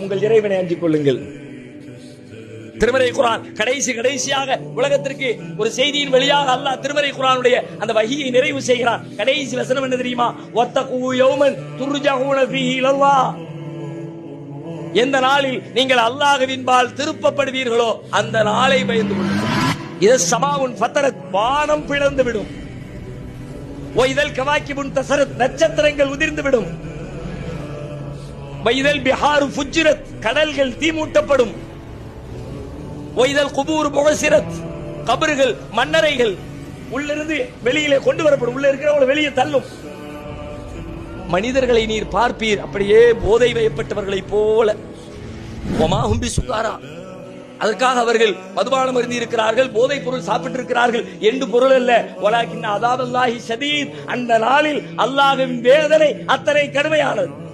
உங்கள் இறைவனை அஞ்சிக் கொள்ளுங்கள். திருமறை குரான் கடைசி கடைசியாக உலகத்திற்கு ஒரு செய்தியின் வழியாக அல்லாஹ் திருமறை குரானுடைய அந்த வகையை நிறைவு செய்கிறான். கடைசி வசனம் என்ன தெரியுமா? ஒத்தகு யௌமன் துர்ஜகுன ஃபீஹி இலல்லாஹ். எந்த நாளில் நீங்கள் அல்லாஹ்வின்பால் திருப்பப்படுவீர்களோ அந்த நாளை பயந்து கொள்ளுங்கள். இது சமாவுன் பத்தரத் வானம் பிளந்து விடும். ஒய்தல் கவாக்கிபுன் தசரத் நட்சத்திரங்கள் உதிர்ந்து விடும். வைதல் பிஹாரு ஃபுஜ்ரத் கடல்கள் தீமூட்டப்படும். ஒய்தல் குபூர் புகசிரத் கபறுகள் மன்னரைகள் உள்ளிருந்து வெளியிலே கொண்டு வரப்படும். உள்ள இருக்கிறவங்களை வெளியே தள்ளும். மனிதர்களை நீர் பார்ப்பீர். அப்படியே போதை வயப்பட்டவர்களை போல. ஒமாஹும் சுகாரா. அதற்காக அவர்கள் மதுபானம் அருந்தி இருக்கிறார்கள் போதைப் பொருள் சாப்பிட்டு இருக்கிறார்கள் என்று பொருள் அல்ல. வலாக்கின் அதாவது அந்த நாளில் அல்லாஹின் வேதனை அத்தனை கடுமையானது.